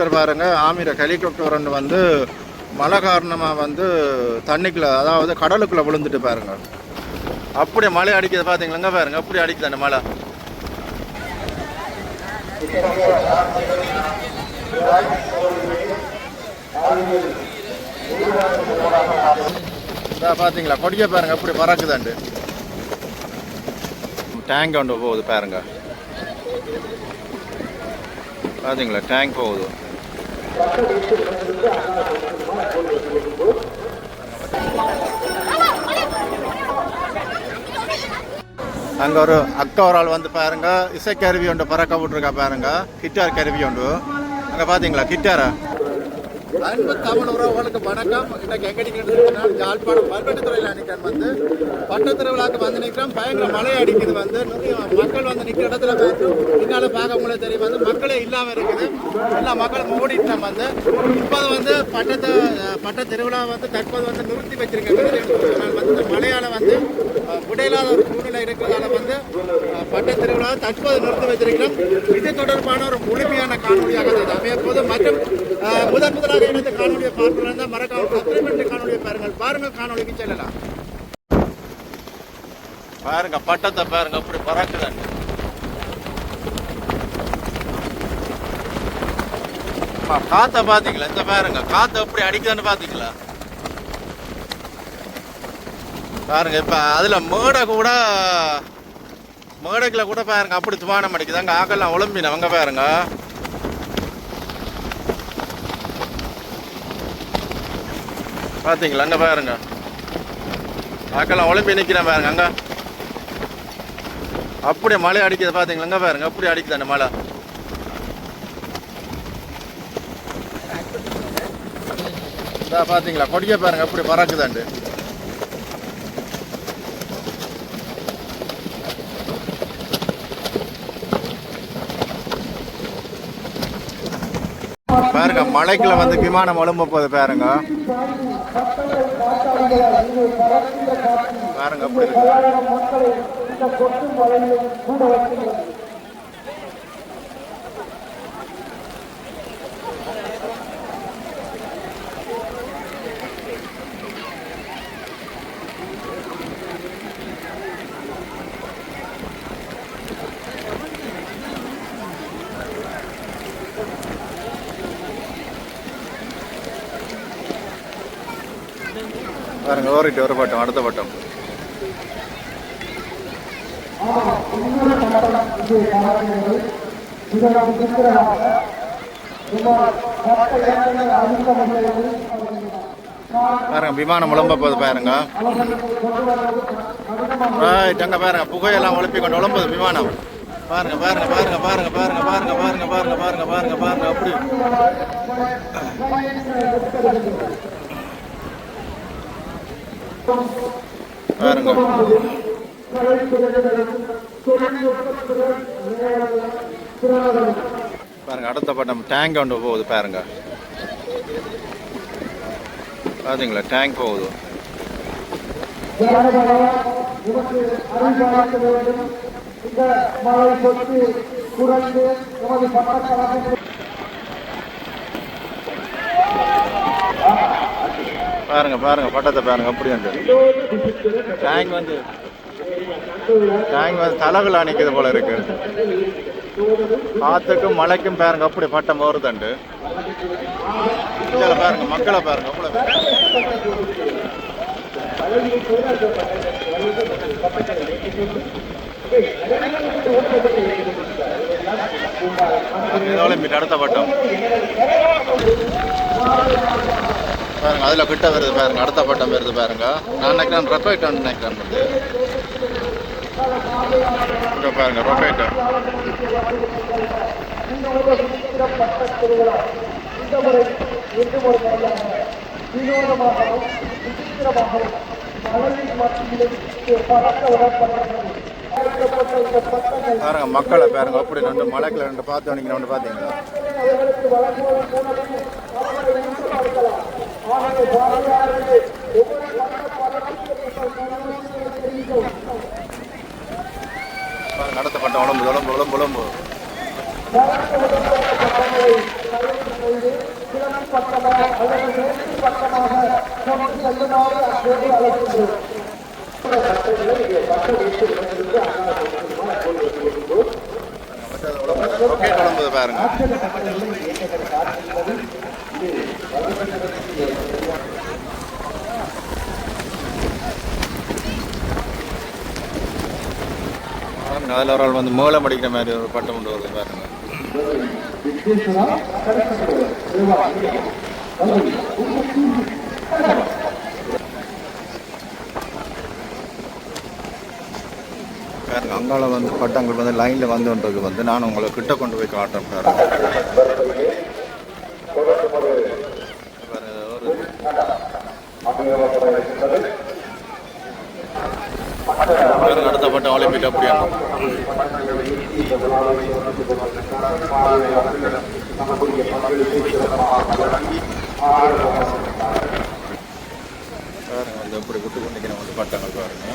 Helicopter பாருங்க. ஆமிர helicopter ஒன்று வந்து மழை காரணமாக வந்து தண்ணிக்குள்ள அதாவது கடலுக்குள்ளே விழுந்துட்டு பாருங்க. அப்படியே மழை அடிக்கிறது பார்த்தீங்களா பாருங்க. அப்படி அடிக்குது அந்த மழை. பார்த்தீங்களா கொடிய பாருங்க. அப்படி பறக்குதாண்டு. டேங்க் ஒன்று போகுது பாருங்க. பார்த்தீங்களா டேங்க் போகுது. அங்கே ஒரு அக்கா ஒரு ஆள் வந்து பாருங்க இசைக்கருவி ஒன்று பறக்க விட்டுருக்கா பாருங்க. கிட்டார் கருவி ஒன்று. அங்கே பார்த்தீங்களா கிட்டாரா? அன்பு தமிழ் உறவுகளுக்கு வணக்கம். இன்னைக்கு எங்க நிற்கிறோம் யாழ்ப்பாணம் பல்வெட்டுத்துறையில் நிற்கிறேன் வந்து பட்டத்திருவிழாக்கு வந்து நிற்கிறோம். பயங்கர மழை அடிக்குது வந்து. மக்கள் வந்து நிற்கிற இடத்துல வந்து பின்னால பார்க்க உங்களுக்கு தெரியும் வந்து மக்களே இல்லாம இருக்குது. எல்லா மக்கள் மூடிட்டோம் வந்து இப்போது வந்து பட்டத்தை பட்ட திருவிழா வந்து தற்போது வந்து நிறுத்தி வச்சிருக்காங்க. ஏன்னு வந்து இந்த வந்து அஹ், ஒரு சூழ்நிலை இருக்கிறதால வந்து பட்ட திருவிழா தற்போது நிறுத்தி வைத்திருக்கிறோம். இது தொடர்பான ஒரு முழுமையான காணொலியாக இது அமைய போது மற்றும் முதன் முதலாக இணைந்த காணொலியை பார்க்கணும் மறக்காம சப்ளிமெண்ட் காணொலியை பாருங்கள். பாருங்கள் காணொலிக்கு செல்லலாம். பாருங்க பட்டத்தை பாருங்க அப்படி பறக்குதாங்க காத்த பாத்தீங்களா? இந்த பாருங்க காத்த எப்படி அடிக்குதுன்னு பாத்தீங்களா? பாருங்க இப்ப அதுல மேடை கூட மேடைக்கில் கூட பாருங்க அப்படி துவானம் அடிக்குது. ஆக்கெல்லாம் ஆக்கெல்லாம் ஒலிம்பினவங்க பாருங்க. பாத்தீங்களா? அங்க பாருங்க. ஆக்கெல்லாம் ஒலிம்பி நிக்கிறேன் பாருங்க அங்க. அப்படியே மழை அடிக்குது பாத்தீங்களா? அங்க பாருங்க அப்படி அடிக்குது அந்த மழை இதா பாத்தீங்களா? கொடிய பாருங்க அப்படி பறக்குதாண்டு பாருங்க மலைக்குள்ள வந்து விமானம் எழும்ப போகுது பாருங்க. பாருங்க அப்படி இருக்கு. பாருங்க ஓரிட்டு ஒரு பட்டம் அடுத்த பட்டம் பாருங்க விமானம் உழம்ப போது பாருங்க அங்க பாருங்க புகையெல்லாம் ஒழுப்பி கொண்டு உழம்புது விமானம் பாருங்க பாருங்க பாருங்க பாருங்க பாருங்க பாருங்க பாருங்க பாருங்க பாருங்க பாருங்க பாருங்க அப்படி பாருங்க. பாருங்க அடுத்த பட்டம் டேங்க் ஒன்று போகுது பாருங்க. பாத்தீங்களா? டேங்க் போகுது. இந்த மழை சொத்து குறைந்து நமது பட்டத்தரப்பில் பாருங்க பாருங்க பட்டத்தை பாருங்க அப்படி வந்து. டேங்க் வந்து டேங்க் வந்து தலைகள் அணிக்கிறது போல இருக்கு. காத்துக்கும் மழைக்கும் பாருங்க அப்படி பட்டம் வருதுண்டு இதில் பாருங்க மக்களை பாருங்க அவ்வளோ இதோட மீட் அடுத்த பட்டம். பாருங்க அதில் கிட்ட வருது பாருங்க அடுத்த பட்டம் வருது பாருங்க. நான் நினைக்கிறேன் ரொக்கேட்டோன்னு நினைக்கிறேன் வந்து இப்போ பாருங்க ரொக்கேட்டோ பாருங்க மக்களை பாருங்க அப்படி ரெண்டு மலைக்கில் ரெண்டு பார்த்து நீங்கள் ரெண்டு பார்த்தீங்களா நடத்தப்பட்ட உடம்பு உடம்பு உடம்பு உடம்பு. பாருங்க. அதில் ஒரு ஆள் வந்து மூலம் அடிக்கிற மாதிரி ஒரு பட்டம் கொண்டு வருது பாருங்க. பாருங்க அங்கால வந்து பட்டங்கள் வந்து லைன்ல வந்து வந்து நான் உங்களை கிட்ட கொண்டு போய் காட்டுறேன் பாருங்க, ஒரு பாருங்க, அடுத்த பட்டம் ஒலிம்பிக் அப்படியா? பாருங்க வந்து எப்படி விட்டு கொண்டிருக்கிற வந்து பட்டங்கள் பாருங்க.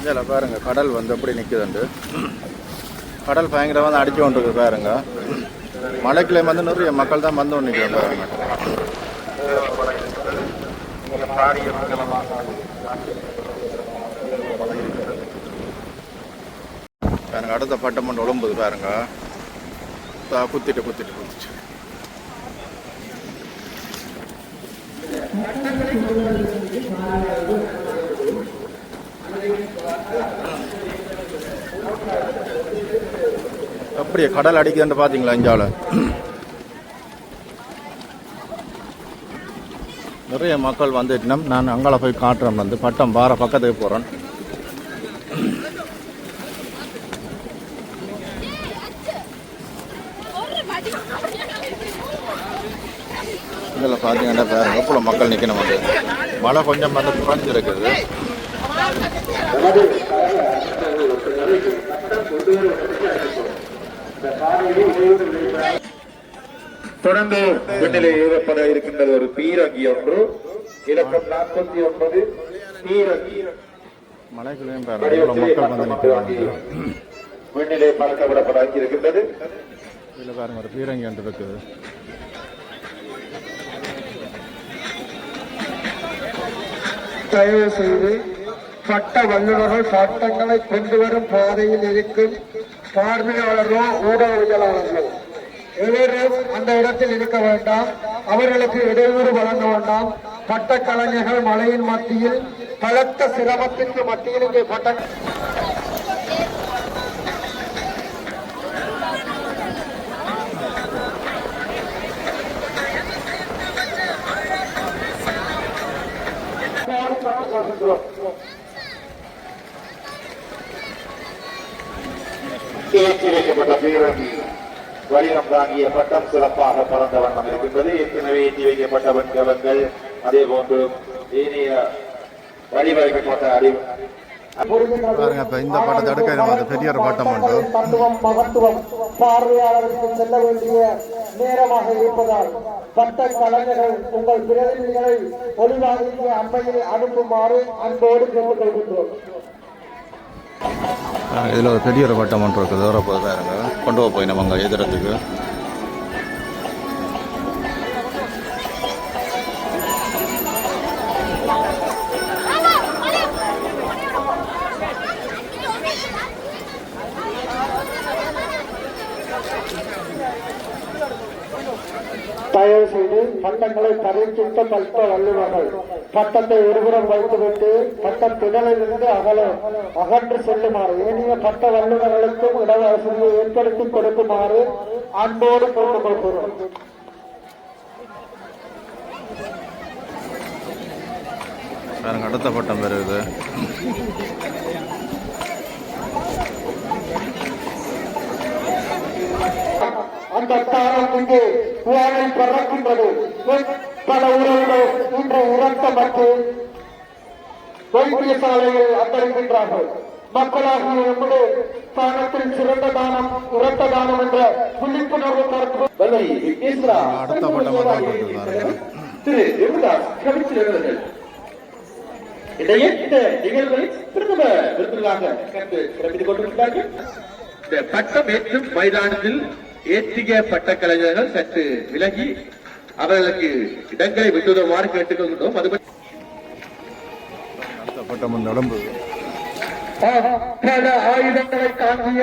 இதில் பாருங்க கடல் வந்து எப்படி நிற்குதுண்டு கடல் பயங்கரமாக வந்து அடிச்சு கொண்டிருக்கு பாருங்கள் மலைக்குள்ள வந்து நிறைய மக்கள் தான் வந்து கொண்டு நிற்கிறோம் பாருங்க அடுத்த பட்டம் மட்டும் உழம்புது பாருங்க. தா, குத்திட்டு குத்திட்டு குத்திட்டு. அப்படியே கடல் அடிக்குதுன்னு பார்த்தீங்களா இந்தியாவில்? நிறைய மக்கள் வந்துட்டினம் நான் அங்கால போய் காட்டுறேன். வந்து பட்டம் வார பக்கத்துக்கு போகிறேன் இதில் பார்த்தீங்கன்னா பாருங்க எவ்வளோ மக்கள் நிற்கணும் வந்து. மழை கொஞ்சம் வந்து குறைஞ்சிருக்குது. தொடர்ந்து விண்ணிலே ஏறப்பட இருக்கின்றது ஒரு பீரங்கி ஒன்று. இலக்கம் நாற்பத்தி ஒன்பது பீரங்கி. மலைக்குள்ளேயும் மக்கள் வந்து நிற்கிறாங்க விண்ணிலே பறக்க விடப்பட இருக்கின்றது இதில் பாருங்க ஒரு பீரங்கி ஒன்று இருக்குது. தயவு செய்து சட்ட வல்லுநர்கள் சட்டங்களை கொண்டு வரும் பாதையில் இருக்கும். பார்வையாளர்களோ ஊடகவியலாளர்களோ. எவரும் அந்த இடத்தில் இருக்க வேண்டாம். அவர்களுக்கு இடையூறு வழங்க வேண்டாம். பட்ட கலைஞர்கள் மழையின் மத்தியில் பலத்த சிரமத்திற்கு மத்தியில் இங்கே பட்ட ஏற்றி வைக்கப்பட்ட பீரங்கி தாங்கிய பட்டம் சிறப்பாக பறந்த வண்ணம் இருக்கின்றது. ஏற்கனவே ஏற்றி வைக்கப்பட்ட வெண்கலங்கள் அதே போன்று ஏனைய வடிவமைக்கப்பட்ட அறிவு. பாருங்க இப்போ இந்த பட்டத்தை எடுக்க பெரிய ஒரு பட்டம் உண்டு. தத்துவம் மகத்துவம் பார்வையாளருக்கு செல்ல வேண்டிய நேரமாக இருப்பதால் பட்ட கலைஞர்கள் உங்கள் பிரதிநிதிகளை ஒளிவாங்கிய அம்மையில் அனுப்புமாறு அன்போடு கேட்டுக்கொள்கின்றோம். இதில் ஒரு பெரிய ஒரு பட்டம் ஒன்று இருக்குது. பாருங்க. கொண்டு போய் நம்ம எதிரத்துக்கு பட்டங்களை பரீட்சித்த பட்ட வல்லுநர்கள். பட்டத்தை ஒருபுறம் வைத்துவிட்டு பட்ட திடலிலிருந்து அகல அகன்று செல்லுமாறு ஏனைய பட்ட வல்லுநர்களுக்கும் இடவசதியை ஏற்படுத்தி கொடுக்குமாறு அன்போடு கேட்டுக்கொள்கிறோம். பாருங்க அடுத்த பட்டம் வருது அந்த தாரம் இங்கே வானில் பறக்கின்றது. பல உறவுகள் இன்று உரத்த மற்றும் வைத்தியசாலையில் அந்தரிக்கின்றார்கள் மக்களாகிய எம்முடைய ஸ்தானத்தில் சிறந்த தானம் உரத்த தானம் என்ற விழிப்புணர்வு திரு தேவதாஸ் கவிச்சிருக்கிறார்கள் இடையே இந்த நிகழ்வை பிரதம விருந்தினர் முதலாக கண்டு சிறப்பித்துக் கொண்டிருக்கிறார்கள். இந்த பட்டம் ஏற்றும் மைதானத்தில் ஏற்றிய பட்ட கலைஞர்கள் சற்று விலகி அவர்களுக்கு இடங்களை விட்டுவதுமாறு கேட்டுக்கொள்கிறோம் அது பட்டம் பல ஆயுதங்களை தாங்கிய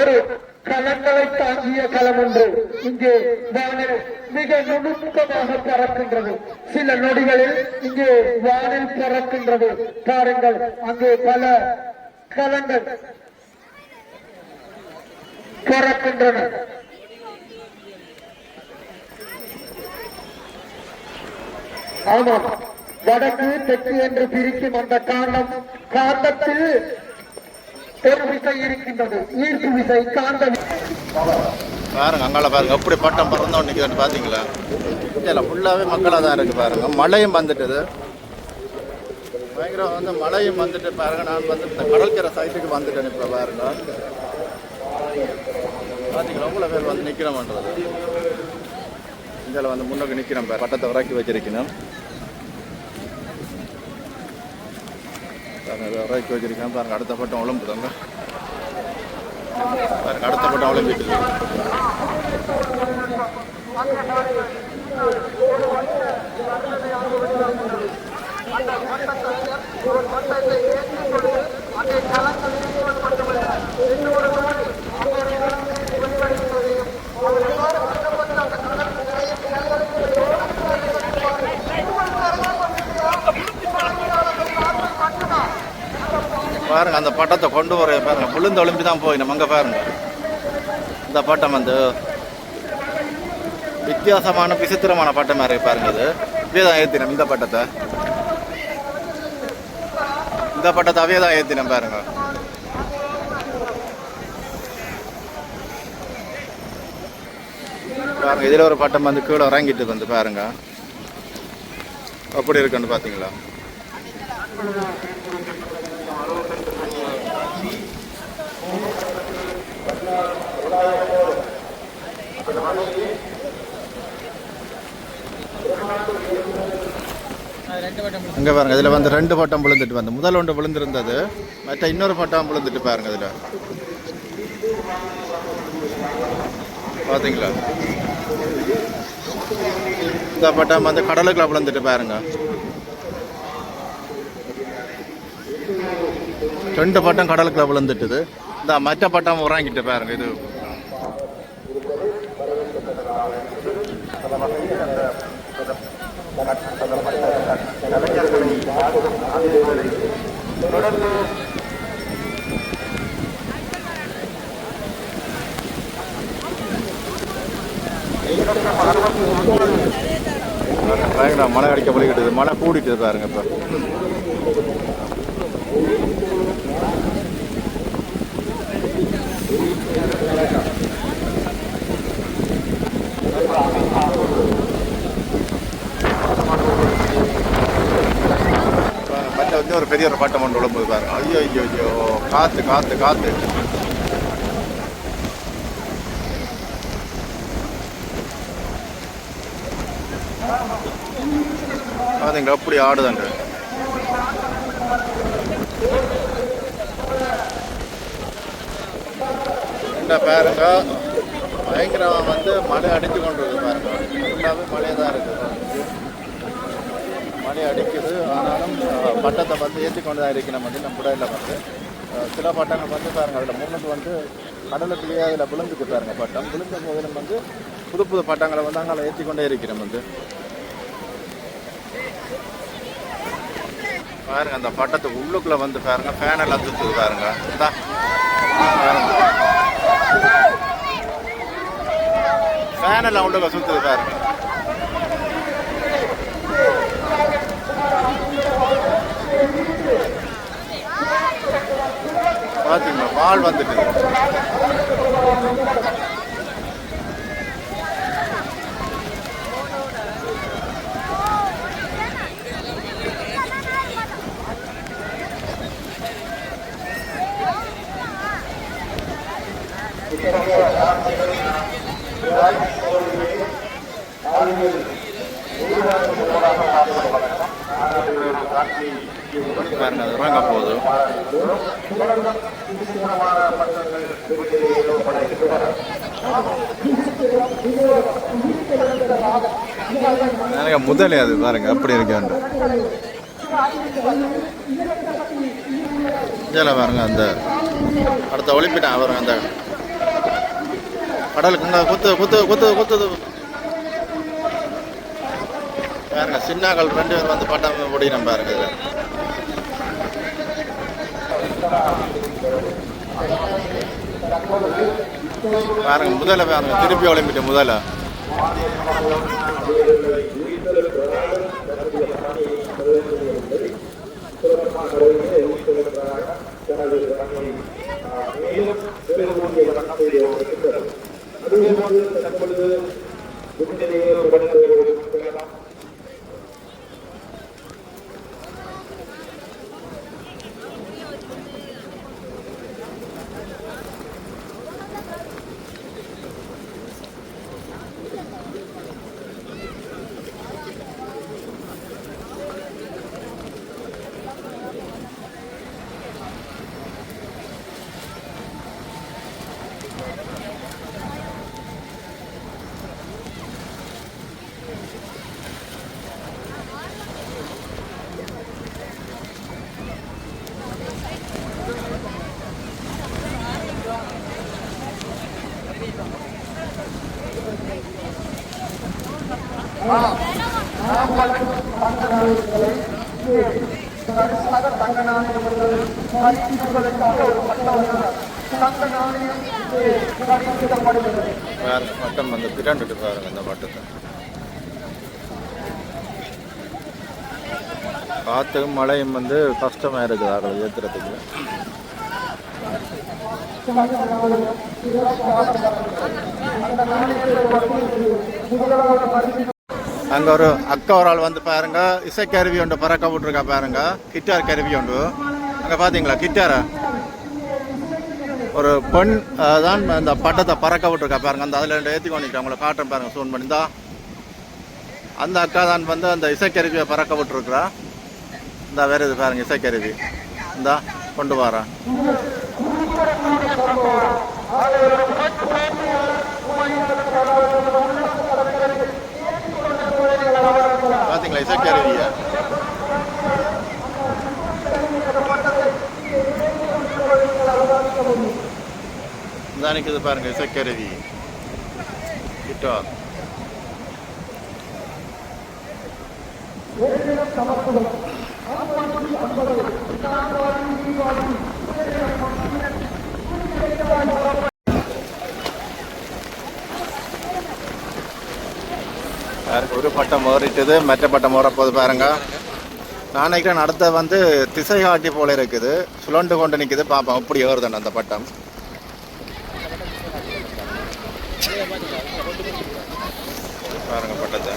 ஒரு களங்களை தாங்கிய களம் ஒன்று இங்கே வானில் மிக நுணுக்கமாக பறக்கின்றது. சில நொடிகளில் இங்கே வானில் பறக்கின்றது. பாருங்கள் அங்கே பல களங்கள் பறக்கின்றன. ஆமாம் வடக்கு தெற்கு என்று பிரிக்கும் அந்த காந்தம் காந்தத்தில் ஒரு விசை இருக்கின்றது. ஈர்ப்பு விசை காந்த பாருங்க அங்கால பாருங்க. எப்படி பட்டம் பறந்தோம் நிற்கிறேன்னு பார்த்தீங்களா இதில் ஃபுல்லாகவே மக்களாக தான் இருக்கு பாருங்க. மழையும் வந்துட்டுது. பயங்கரம் வந்து மழையும் வந்துட்டு பாருங்க. நான் வந்து இந்த கடற்கரை சைட்டுக்கு வந்துட்டேன் இப்போ பாருங்க. பார்த்தீங்களா எவ்வளோ பேர் வந்து நிற்கிறோம்ன்றது இதில் வந்து முன்னுக்கு நிற்கிறோம் பாரு பட்டத்தை உறக்கி வச்சிருக்கணும். பாருங்க இதை வச்சிருக்கேன். பாருங்க அடுத்த பட்டம் உழம்புதாங்க பாருங்க அடுத்த பட்டம் உழம்பிட்டு பாருங்க அந்த பட்டத்தை கொண்டு வர பாருங்க. விழுந்து தான் போய் நம்ம அங்கே பாருங்க. இந்த பட்டம் வந்து வித்தியாசமான விசித்திரமான பட்டம் மாதிரி பாருங்க இது. இதே தான் ஏற்றினோம் இந்த பட்டத்தை. இந்த பட்டத்தை அவையே தான் ஏற்றினோம் பாருங்க. பாருங்க இதில் ஒரு பட்டம் வந்து கீழே இறங்கிட்டு வந்து பாருங்க. அப்படி இருக்குன்னு பார்த்தீங்களா இங்கே பாருங்க இதில் வந்து ரெண்டு பட்டம் விழுந்துட்டு வந்து முதல் ஒன்று விழுந்திருந்தது மற்ற இன்னொரு பட்டம் விழுந்துட்டு பாருங்க இதில். பார்த்தீங்களா இந்த பட்டம் வந்து கடலுக்குள்ள விழுந்துட்டு பாருங்க. ரெண்டு பட்டம் கடலுக்குள்ள விழுந்துட்டுது. இந்த மற்ற பட்டம் உறங்கிட்டு பாருங்க இது. தொடர்ந்து மழை அடிக்க பழிக்கிட்டது மழை கூடிட்டு பாருங்க இப்போ மற்ற வந்து ஒரு பெரிய ஒரு பாட்டை ஒன்று விழும்போது பாருங்க ஐயோ ஐயோ ஐயோ காத்து காத்து காத்து. பாத்தீங்களா அப்படி ஆடுதாங்க. பாருங்க பயங்கரம் வந்து மழை அடித்து கொண்டு இருக்கு பாருங்க. ஃபுல்லாகவே மழையாக தான் இருக்குது. மழை அடிக்குது. ஆனாலும் பட்டத்தை வந்து ஏற்றி கொண்டு தான் இருக்கணும் வந்து நம்ம புடையில் வந்து சில பட்டங்கள் வந்து பாருங்க அதில் முன்னுக்கு வந்து கடலுக்குள்ளேயே அதில் விழுந்துக்கு பாருங்க பட்டம். விழுந்த போதிலும் வந்து புது புது பட்டங்களை வந்து அங்கே ஏற்றி கொண்டே இருக்கிறோம் வந்து பாருங்க அந்த பட்டத்துக்கு உள்ளுக்குள்ளே வந்து பாருங்க ஃபேன் எல்லாம் பாருங்க. இந்தா. ஃபேன் எல்லாம் உள்ளுக்க சுத்துது பாருங்க. பார்த்தீங்களா பால் வந்துட்டு. பாருங்க அது வாங்க போகுது. எனக்கு முதலே அது பாருங்க அப்படி இருக்காண்டு இதில் பாருங்க அந்த அடுத்த ஒலிம்பிட்டான் பாருங்க அந்த கடலுக்கு இங்க குத்து குத்து குத்து குத்துது பாருங்க சின்னாக்கள் ரெண்டு பேர் வந்து பட்டாமல் ஓடினா பாருங்க இதில். பாருங்க முதல்ல பாருங்க திருப்பி ஒலிம்பிட்டு முதல்ல. பாருங்க பட்டம் வந்து பிராண்டுட்டு பாருங்க இந்த பட்டத்தை. காற்றும் மழையும் வந்து கஷ்டமாக இருக்குது ஆக்கள் ஏற்றுறதுக்கு அங்கே ஒரு அக்கா ஒரு ஆள் வந்து பாருங்க இசைக்கருவி உண்டு பறக்க விட்டுருக்கா பாருங்க. கிட்டார் கருவி உண்டு. அங்கே பார்த்தீங்களா கிட்டார? ஒரு பெண் தான் இந்த பட்டத்தை பறக்க விட்டுருக்கா பாருங்க. அந்த அதில் ரெண்டு ஏற்றி கொண்டு உங்களை காட்டுறேன் பாருங்க ஃபோன் பண்ணி. இந்தா. அந்த அக்கா தான் வந்து அந்த இசைக்கருவியை பறக்க விட்டுருக்குறா. இந்த வேறு இது பாருங்க இசைக்கருவி இந்தா கொண்டு வரேன் பார்த்தீங்களா இசைக்கருவியை இந்த நிற்குது பாருங்க இசைக்கருவி கிட்டார் பாருங்க ஒரு பட்டம் மாறிட்டது மற்ற பட்டம் போது பாருங்க. நான் நினைக்கிறேன் அடுத்த வந்து திசை காட்டி போல இருக்குது. சுழண்டு கொண்டு நிற்குது பார்ப்போம் அப்படி ஏறுதானே அந்த பட்டம். பாருங்க பட்டத்தை.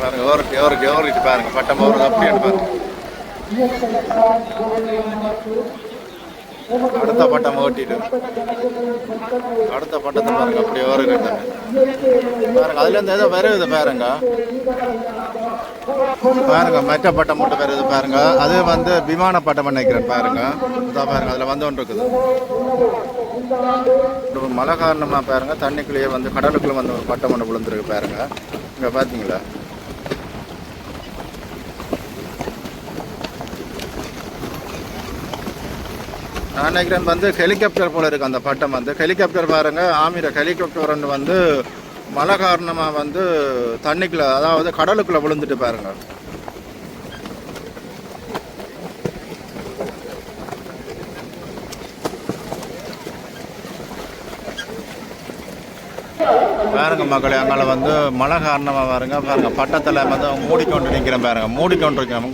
பாருங்க ஏறிட்டு ஏறிட்டு ஏறிட்டு பாருங்க. பட்டம் போடுறது அப்படி பாருங்க. அடுத்த பட்டம் ஓட்டிட்டு. அடுத்த பட்டத்தை பாருங்க அப்படி ஏறிட்டு பாருங்க அதுல இருந்து ஏதோ வருது பாருங்க. பாருங்க மற்ற பட்டம் மட்டும் வருது பாருங்க. அது வந்து விமான பட்டம் நினைக்கிறேன் பாருங்க. இதான் பாருங்க அதுல வந்து ஒன்று இருக்குது. மழை காரணமா பாருங்க தண்ணிக்குள்ளேயே வந்து கடலுக்குள்ள வந்து ஒரு பட்டம் ஒன்று விழுந்துருக்கு பாருங்க. இங்க பாத்தீங்களா? நான் நினைக்கிறேன் வந்து ஹெலிகாப்டர் போல இருக்கு அந்த பட்டம் வந்து. ஹெலிகாப்டர் பாருங்க ஆமிர ஹெலிகாப்டர் ஒன்று வந்து மழை காரணமாக வந்து தண்ணிக்குள்ள அதாவது கடலுக்குள்ள விழுந்துட்டு பாருங்க. பாருங்க மக்களே அங்கே வந்து மழை காரணமாக பாருங்க பாருங்க பட்டத்தில் வந்து மூடிக்கொண்டு நிற்கிறேன் பாருங்க மூடிக்கொண்டு இருக்கேன்